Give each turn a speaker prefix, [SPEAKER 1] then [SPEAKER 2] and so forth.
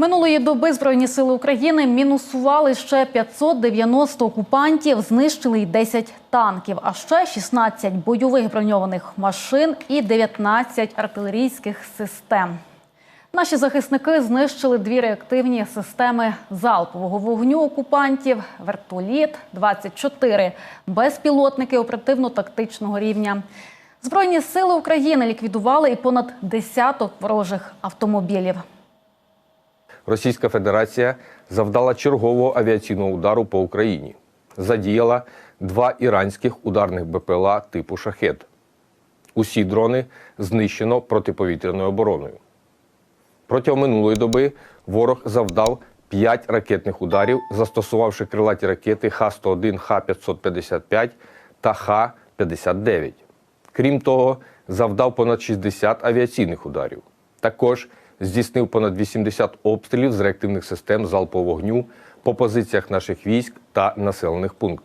[SPEAKER 1] Минулої доби Збройні сили України мінусували ще 590 окупантів, знищили й 10 танків, а ще 16 бойових броньованих машин і 19 артилерійських систем. Наші захисники знищили дві реактивні системи залпового вогню окупантів, вертоліт, 24 безпілотники оперативно-тактичного рівня. Збройні сили України ліквідували і понад десяток ворожих автомобілів.
[SPEAKER 2] Російська Федерація завдала чергового авіаційного удару по Україні. Задіяла два іранських ударних БПЛА типу шахет. Усі дрони знищено протиповітряною обороною. Протягом минулої доби ворог завдав 5 ракетних ударів, застосувавши крилаті ракети Х-101, Х-555 та Х-59. Крім того, завдав понад 60 авіаційних ударів. Також здійснив понад 80 обстрілів з реактивних систем залпового вогню по позиціях наших військ та населених пунктах.